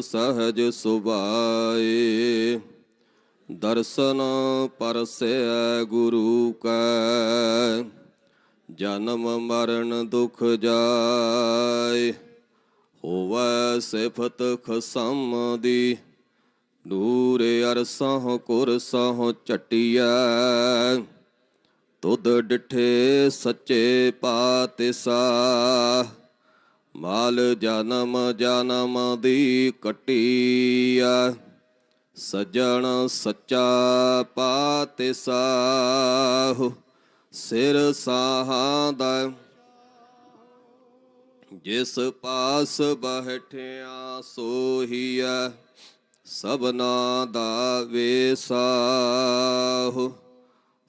ਸਹਜ ਸੁਭਾਏ, ਦਰਸ਼ਨ ਪਰਸੈ ਗੁਰੂ ਕੈ, ਜਨਮ ਮਰਨ ਦੁਖ ਜਾਏ, ਹੋਵੈ ਸਿਫਤ ਖਸਮ ਦੀ ਨੂਰ ਅਰਸਹੁ ਕੁਰਸਹੁ ਚਟਿਐ ਤੁਧ ਡਿਠੇ ਸੱਚੇ ਪਾਤਿਸਾ ਮਾਲ ਜਨਮ ਜਨਮ ਦੀ ਕਟੀਆ ਸਜਣ ਸੱਚਾ ਪਾਤਿਸਾਹੁ ਸਿਰ ਸਾਹਾਂ ਦਾ ਜਿਸ ਪਾਸ ਬਹਿਠਿਆ ਸੋਹੀਐ, ਸਭਨਾ ਦਾ ਵੇਸਾਹੁ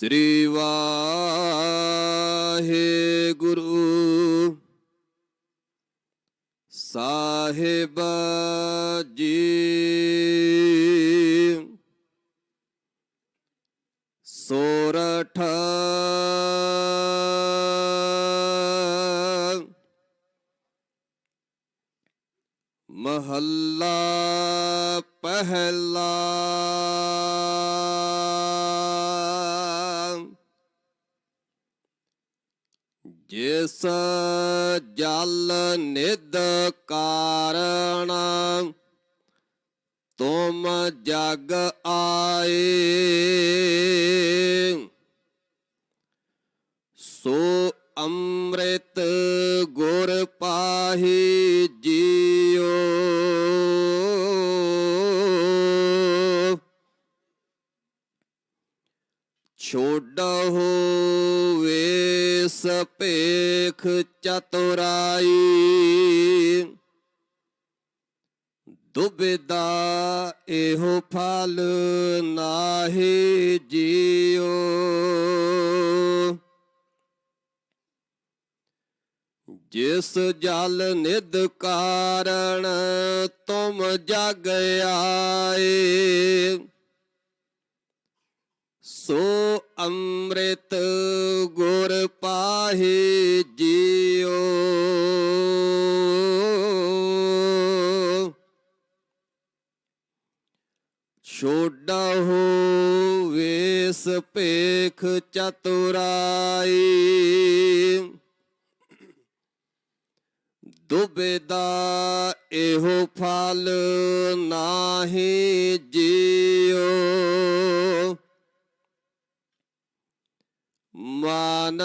ਸ੍ਰੀ ਵਾਹਿਗੁਰੂ। ਸਾਹਿਬ ਜੀ। ਸੋਰਠ। ਮਹੱਲਾ ਪਹਿਲਾ। ਜਿਸ ਜਲ ਨਿਦ ਕਾਰਣ ਤੁਮ ਜਗ ਆਏ। ਸੋ ਅੰਮ੍ਰਿਤ ਗੁਰ ਪਾਹੀ ਭੇਖ ਚਤੁਰਾਈ। ਦੁਬਿਦਾ ਇਹੋ ਫਲ ਨਾਹੀ ਜੀਓ ਜਿਸ ਜਲ ਨਿਦ ਕਾਰਣ ਤੁਮ ਜਗ ਆਏ। ਸੋ ਅੰਮ੍ਰਿਤ ਗੁਰ ਪਾਹੀ ਜੀਓ। ਛੋਡਾ ਵੇਸ ਭੇਖ ਚਤੁਰਾਈ। ਦੁਬਿਦਾ ਇਹੋ ਫਲ ਨਾਹੀ ਜੀਓ। ਮਨ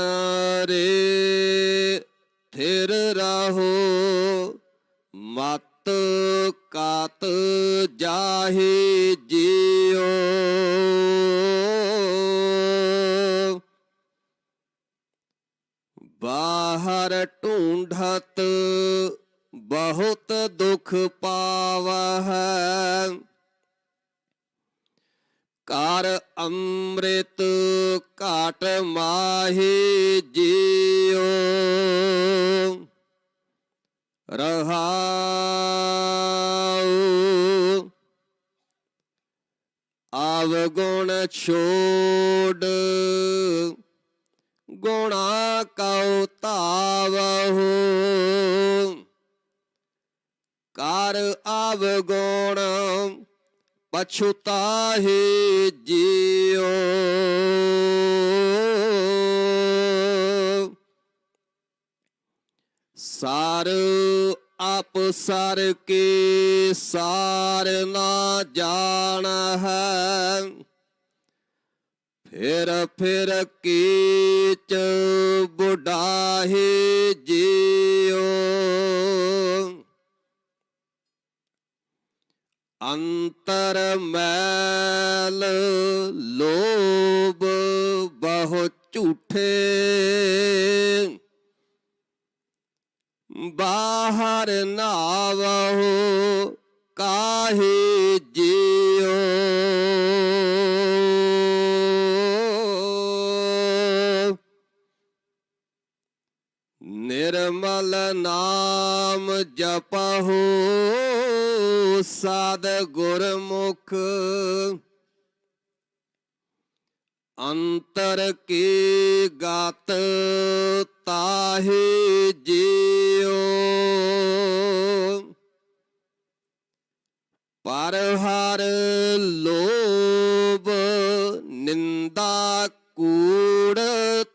ਰੇ ਥਿਰ ਰਹੋ ਮਤ ਕਾਤ ਜਾਹੀ ਜੀਓ ਬਾਹਰ ਢੂੰਢਤ ਬਹੁਤ ਦੁਖ ਪਾਵਹਿ। ਕਾਰ ਅੰਮ੍ਰਿਤ ਘਾਟ ਮਾਹੀ ਜੀਓ। ਰਹਾਉ ਆਵਗੁਣ ਛੋੜ ਗੁਣਾ ਕਉ ਤਾਵਹੁ ਕਰ ਆਵਗੁਣ ਪਛੁਤਾਹੇ ਜੀਓ ਸਾਰ ਆਪ ਸਰ ਕੇ ਸਾਰ ਨਾ ਜਾਣ ਹੈ। ਫਿਰ ਫਿਰ ਕੀਚ ਬੁਢਾਹੇ ਜੀਓ ਅੰਤਰ ਮੈਲ ਲੋਭ ਬਹੁ ਝੂਠੇ। ਬਾਹਰ ਨਾਵਹੁ ਕਾਹੇ ਜੀ ਨਿਰਮਲ ਨਾਮ ਜਪਹੁ ਸਾਧ ਗੁਰਮੁਖ। ਅੰਤਰ ਕੀ ਗਤ ਤਾਹੇ ਜਿਉ। ਪਰ ਹਰ ਲੋਭ ਨਿੰਦਾ ਕੂੜ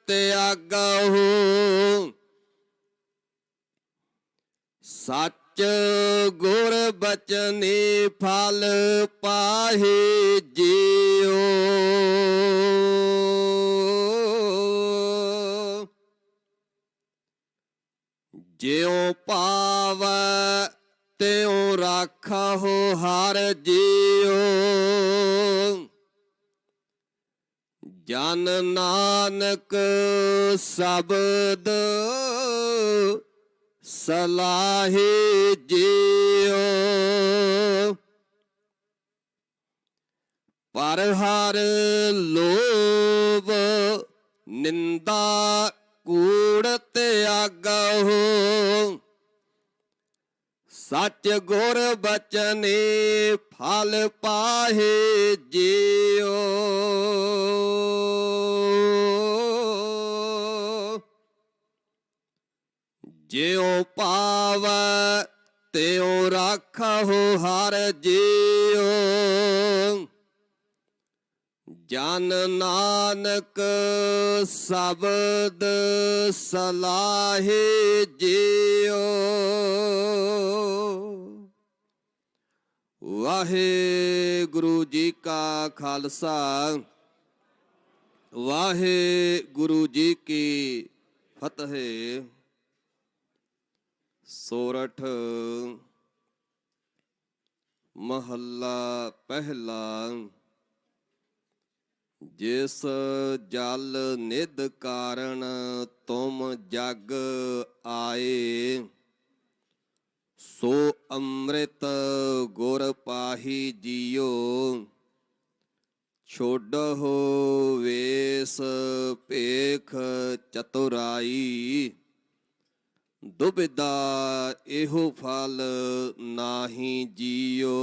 ਤਿਆਗਹੁ। ਸੱਚ ਗੁਰ ਬਚਨੇ ਫਲ ਪਾਹੇ ਜਿਉ। ਜਿਉ ਪਾਵ, ਤਿਉ ਰਾਖਹੁ ਹਰ ਜਿਉ। ਜਨ ਨਾਨਕ ਸ਼ਬਦ ਸਲਾਹੇ ਜਿਉ ਪਰ ਹਰ ਲੋਭ ਨਿੰਦਾ ਕੂੜ ਤਿਆਗਹੁ ਸੱਚ ਗੁਰ ਬਚਨੇ ਫਲ ਪਾਹੇ ਜਿਉ ਜਿਉ ਪਾਵੈ, ਤਿਉ ਰਾਖਹੁ ਹਰ ਜਿਉ। ਜਨ ਨਾਨਕ ਸ਼ਬਦ ਸਲਾਹੇ ਜਿਉ। ਵਾਹਿਗੁਰੂ ਜੀ ਕਾ ਖਾਲਸਾ, ਵਾਹਿਗੁਰੂ ਜੀ ਕੀ ਫਤਿਹ। ਸੋਰਠ ਮਹੱਲਾ ਪਹਿਲਾ, ਜਿਸ ਜਲ ਨਿਧ ਕਾਰਨ ਤੁਮ ਜਗ ਆਏ, ਸੋ ਅੰਮ੍ਰਿਤ ਗੁਰ ਪਾਹੀ ਜੀਓ। ਛੋਡਹੁ ਵੇਸ ਭੇਖ ਚਤੁਰਾਈ। ਦੁਬਿਦਾ ਇਹੋ ਫਲ ਨਾਹੀ ਜੀਓ।